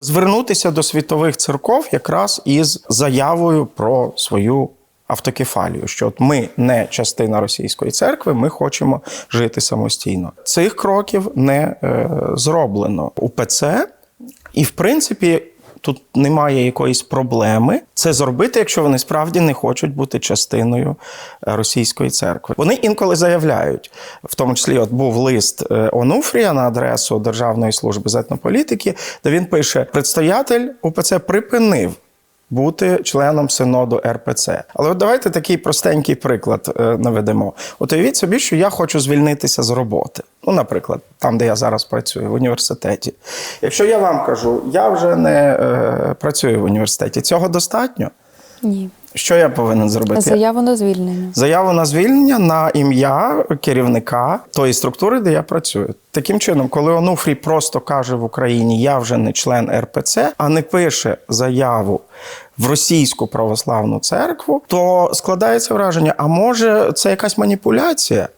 звернутися до світових церков якраз із заявою про свою автокефалію, що от ми не частина російської церкви, ми хочемо жити самостійно. Цих кроків не е, зроблено УПЦ. І в принципі. Тут немає якоїсь проблеми це зробити, якщо вони справді не хочуть бути частиною е, російської церкви. Вони інколи заявляють, в тому числі, от був лист е, Онуфрія на адресу Державної служби з етнополітики, де він пише: предстоятель УПЦ припинив бути членом синоду РПЦ. Але от давайте такий простенький приклад е, наведемо. От уявіть собі, що я хочу звільнитися з роботи. Ну, наприклад, там, де я зараз працюю, в університеті. Якщо я вам кажу, я вже не е, працюю в університеті, цього достатньо. Ні. Що я повинен зробити? Заяву на звільнення. Заяву на звільнення на ім'я керівника тої структури, де я працюю. Таким чином, коли Онуфрій просто каже в Україні Я вже не член РПЦ, а не пише заяву в російську православну церкву, то складається враження: а може це якась маніпуляція?